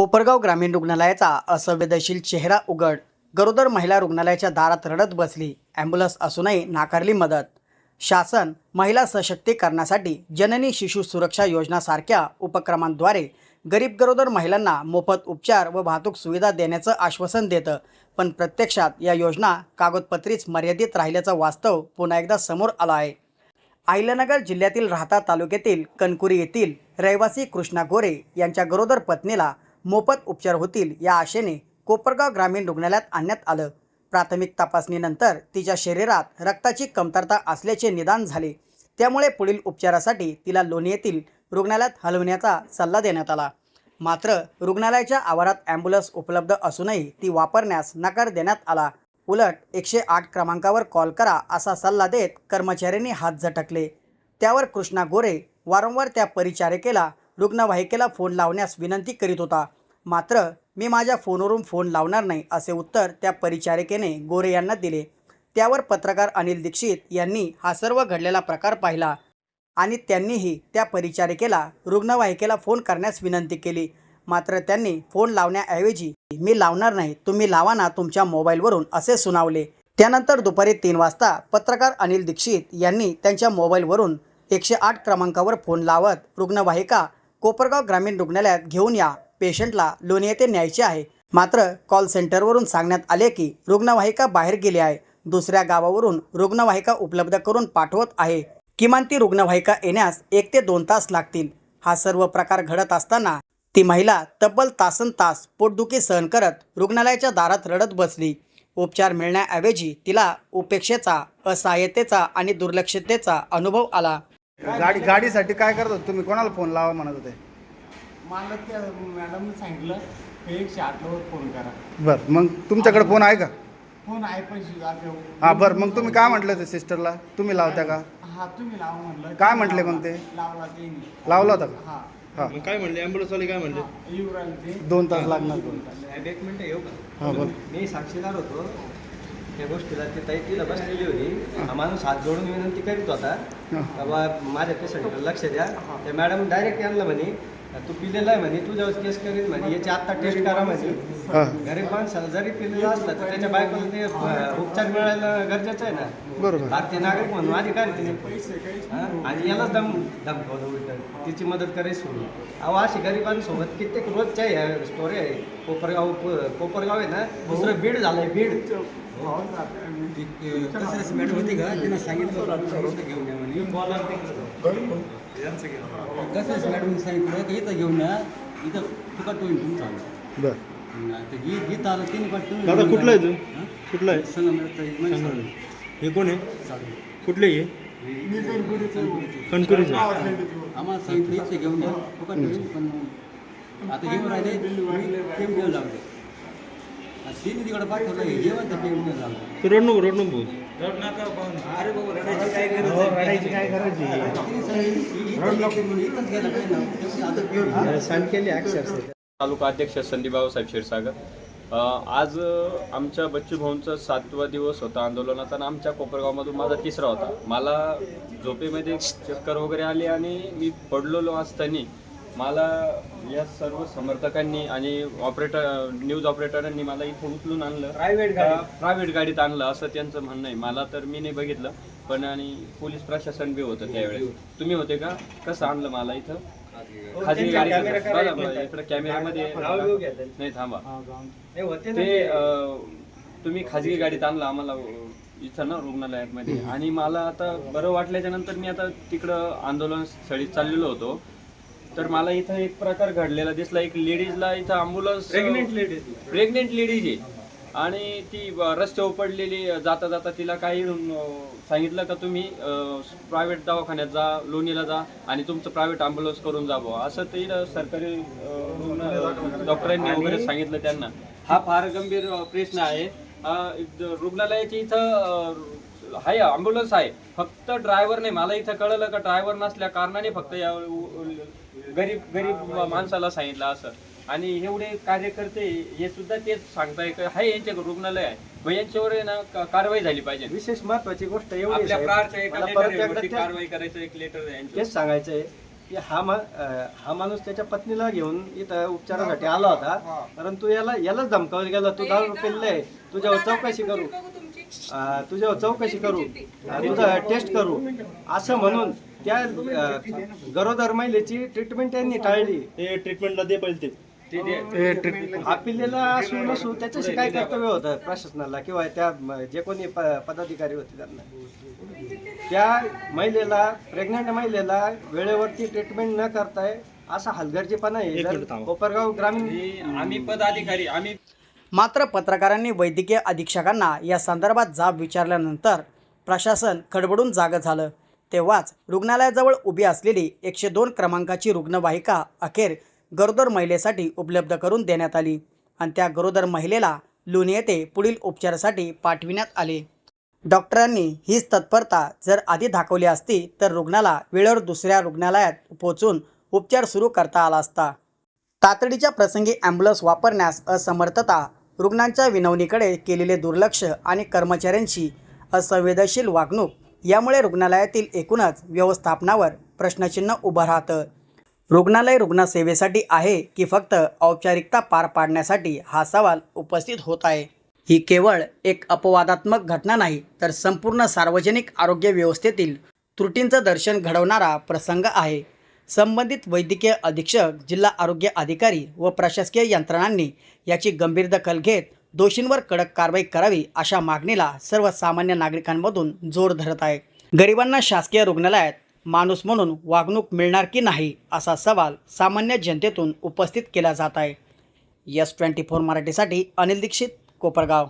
कोपरगाव ग्रामीण रुग्णालयाचा असंवेदनशील चेहरा उघड. गरोदर महिला रुग्णालयाच्या दारात रडत बसली. ॲम्ब्युलन्स असूनही नाकारली मदत. शासन महिला सशक्तीकरणासाठी जननी शिशु सुरक्षा योजनासारख्या उपक्रमांद्वारे गरीब गरोदर महिलांना मोफत उपचार व वाहतूक सुविधा देण्याचं आश्वासन देतं. पण प्रत्यक्षात या योजना कागदपत्रीच मर्यादित राहिल्याचं वास्तव पुन्हा एकदा समोर आलं आहे. अहिल्यानगर जिल्ह्यातील राहता तालुक्यातील कणकुरी येथील रहिवासी कृष्णा गोरे यांच्या गरोदर पत्नीला मोफत उपचार होतील या आशेने कोपरगाव ग्रामीण रुग्णालयात आणण्यात आलं. प्राथमिक तपासणीनंतर तिच्या शरीरात रक्ताची कमतरता असल्याचे निदान झाले. त्यामुळे पुढील उपचारासाठी तिला लोणी येथील रुग्णालयात हलवण्याचा सल्ला देण्यात आला. मात्र रुग्णालयाच्या आवारात ॲम्ब्युलन्स उपलब्ध असूनही ती वापरण्यास नकार देण्यात आला. उलट एकशे आठ क्रमांकावर कॉल करा असा सल्ला देत कर्मचाऱ्यांनी हात झटकले. त्यावर कृष्णा गोरे वारंवार त्या परिचारिकेला रुग्णवाहिकेला फोन लावण्यास विनंती करीत होता. मात्र मी माझ्या फोनवरून फोन लावणार नाही असे उत्तर त्या परिचारिकेने गोरे यांना दिले. त्यावर पत्रकार अनिल दीक्षित यांनी हा सर्व घडलेला प्रकार पाहिला आणि त्यांनीही त्या परिचारिकेला रुग्णवाहिकेला फोन करण्यास विनंती केली. मात्र त्यांनी फोन लावण्याऐवजी मी लावणार नाही तुम्ही लावा ना तुमच्या मोबाईलवरून असे सुनावले. त्यानंतर दुपारी तीन वाजता पत्रकार अनिल दीक्षित यांनी त्यांच्या मोबाईलवरून एकशे आठ क्रमांकावर फोन लावत रुग्णवाहिका कोपरगाव ग्रामीण रुग्णालयात घेऊन या पेशंटला लोणी येथे न्यायचे आहे. मात्र कॉल सेंटरवरून सांगण्यात आले की रुग्णवाहिका बाहेर गेली आहे. दुसऱ्या गावावरून रुग्णवाहिका उपलब्ध करून पाठवत आहे. किमान ती रुग्णवाहिका येण्यास एक ते दोन तास लागतील. हा सर्व प्रकार घडत असताना ती महिला तब्बल तासन तास पोटदुखी सहन करत रुग्णालयाच्या दारात रडत बसली. उपचार मिळण्याऐवजी तिला उपेक्षेचा असहाय्यतेचा आणि दुर्लक्षतेचा अनुभव आला. गाडी गाडीसाठी काय करत होते? तुम्ही कोणाला फोन लावा म्हणत होते? मला त्या मॅडमने सांगितलं की एकशे आठवर फोन करा. बर मग तुमच्याकडे फोन आहे का? फोन आहे पैसे जाते हा बर मग तुम्ही काय म्हटलं ते सिस्टरला तुम्ही लावत्या का? हा तुम्ही लावा म्हटलं काय म्हटले मग ते? लावला ते. लावला होता का? हा. हा. मग काय म्हणले? ॲम्ब्युलन्स वाले काय म्हणले? हा, येऊ राहिले ते. दोन तास लागणार. एक मिनिट येऊ का? हा मी साक्षीदार होतो. त्या गोष्टीला ते ताई तिला बसलेली होती. हा माणूस हात जोडून विनंती करीत होता. बाबा माझ्या पेशंटकडे लक्ष द्या. ते मॅडम डायरेक्ट आणलं म्हणे तू पिलेला आहे म्हणे तुझ्यावर केस करीन म्हणे याची आत्ता टेस्ट करा म्हणे हा गरीब माणसाला जरी पिलेलं असलं तर त्याच्या बायकोला ते उपचार मिळायला गरजेचं आहे ना बरोबर भारतीय नागरिक म्हणून माझी काय तिने हा? आणि यालाच दम धमकवलं उलट तिची मदत करायची सोडून अहो अशी गरिबांसोबत कित्येक रोजच्या ह्या स्टोरी आहे कोपरगाव कोपरगाव आहे ना दुसरं बीड झालंय बीड होती का तिनं सांगितलं होतं घेऊन कसं मॅडम सांगितलं की इथं घेऊन या. इथं फुकट होईल तुमचं. बर. ते गीत गीत आलं तिने पण तुम्ही दादा कुठला आहे. तू? हं? कुठला आहे? संगमनेरचं हे माहिती आहे? हे कोण आहे? चालेल. कुठले आहे कणकुरीचं. आम्हाला सांगितलं इथे घेऊन या. फुकट होईल पण आता घेऊन राहिले. मी टेम घेऊन लागले तिकडे पाठवलं हे जेवण तर तिने सांगितलं इथंच पाहिजे ना. तेवढं आता. सांगकेली अक्षरशः. तालुका अध्यक्ष संदीप बाबासाहेब क्षीरसागर. अ, आज अ, आमच्या बच्चू भाऊंचा सातवा दिवस होता आंदोलनाचा आणि आमच्या कोपरगावमधून माझा तिसरा होता. मला झोपेमध्ये चक्कर वगैरे आली आणि मी पडलेलो असताना मला या सर्व समर्थकांनी आणि ऑपरेटर न्यूज ऑपरेटरांनी मला इथं उचलून आणलं. प्रायव्हेट गाडी प्रायव्हेट गाडीत आणलं असं त्यांचं म्हणणं आहे. मला तर मी नाही बघितलं पण आणि पोलीस प्रशासन बी होतं त्यावेळेस. तुम्ही होते का? कसं आणलं मला इथं? खाजगी गाडी इकडे कॅमेऱ्यामध्ये. नाही थांबा. हे ते तुम्ही खाजगी गाडीत आणलं आम्हाला इथं ना रुग्णालयामध्ये. आणि मला आता बरं वाटल्याच्या नंतर मी आता तिकडं आंदोलन स्थळी चाललेलो होतो. तर मला इथं एक प्रकार घडलेला दिसला. एक लेडीजला इथं ambulance pregnant lady pregnant ladies आहे. आणि ती अं, रस्त्यावर पडलेली अं, जाता जाता तिला काही सांगितलं का तुम्ही प्रायव्हेट दवाखान्यात जा लोणीला जा आणि तुमचं प्रायव्हेट अँब्युलन्स करून जा बुवा असं ते सरकारी डॉक्टरांनी वगैरे सांगितलं त्यांना. हा फार गंभीर प्रश्न आहे. रुग्णालयाची इथं आहे अँब्युलन्स आहे. फक्त ड्रायव्हर नाही मला इथं कळलं का ड्रायव्हर नसल्या कारणाने फक्त या गरीब गरीब माणसाला सांगितलं असं. आणि एवढे कार्यकर्ते हे सुद्धा तेच सांगताय का हाय यांच्याकडे रुग्णालय आहे. यांच्यावर आहे ना कारवाई झाली पाहिजे. विशेष महत्वाची गोष्ट एवढी कारवाई करायचं एक लेटर आहे. तेच सांगायचं आहे की हा मा हा माणूस त्याच्या पत्नीला घेऊन इथं उपचारासाठी आला होता. परंतु याला यालाच धमकावलं गेलं तू दारू पेल्ले आहे तुझ्यावर चौकशी करू. तुझ्यावर चौकशी करू तुझं टेस्ट करू. असं म्हणून त्या गरोदर महिलेची ट्रीटमेंट त्यांनी टाळली. ते ट्रीटमेंटला दे पहिले ते. अपिलेला असू नसू त्याच्याशी काय कर्तव्य होतं? प्रशासनाला किंवा त्या जे कोणी पदाधिकारी होते त्यांना. त्या महिलेला प्रेग्नंट महिलेला वेळेवरती ट्रीटमेंट न करताय असा हलगर्जीपणा आहे. कोपरगाव ग्रामीण आम्ही पदाधिकारी आम्ही मात्र पत्रकारांनी वैद्यकीय अधीक्षकांना या संदर्भात जाब विचारल्यानंतर प्रशासन खडबडून जागं झालं. तेव्हाच रुग्णालयाजवळ उभी असलेली एकशे दोन क्रमांकाची रुग्णवाहिका अखेर गरोदर महिलेसाठी उपलब्ध करून देण्यात आली आणि त्या गरोदर महिलेला लोणी येथे पुढील उपचारासाठी पाठविण्यात आले. डॉक्टरांनी हीच तत्परता जर आधी दाखवली असती तर रुग्णाला वेळेवर दुसऱ्या रुग्णालयात पोहोचून उपचार सुरू करता आला असता. तातडीच्या प्रसंगी ॲम्ब्युलन्स वापरण्यास असमर्थता रुग्णांच्या विनवणीकडे केलेले दुर्लक्ष आणि कर्मचाऱ्यांची असंवेदनशील वागणूक यामुळे रुग्णालयातील एकूणच व्यवस्थापनावर प्रश्नचिन्ह उभं राहतं. रुग्णालय रुग्णसेवेसाठी आहे की फक्त औपचारिकता पार पाडण्यासाठी हा सवाल उपस्थित होत आहे? ही केवळ एक अपवादात्मक घटना नाही तर संपूर्ण सार्वजनिक आरोग्य व्यवस्थेतील त्रुटींचं दर्शन घडवणारा प्रसंग आहे. संबंधित वैद्यकीय अधीक्षक जिल्हा आरोग्य अधिकारी व प्रशासकीय यंत्रणांनी याची गंभीर दखल घेत दोषींवर कडक कारवाई करावी अशा मागणीला सर्वसामान्य नागरिकांमधून जोर धरत आहे. गरिबांना शासकीय रुग्णालयात माणूस म्हणून वागणूक मिळणार की नाही असा सवाल सामान्य जनतेतून उपस्थित केला जात आहे. यस ट्वेंटी फोर मराठीसाठी अनिल दीक्षित कोपरगाव.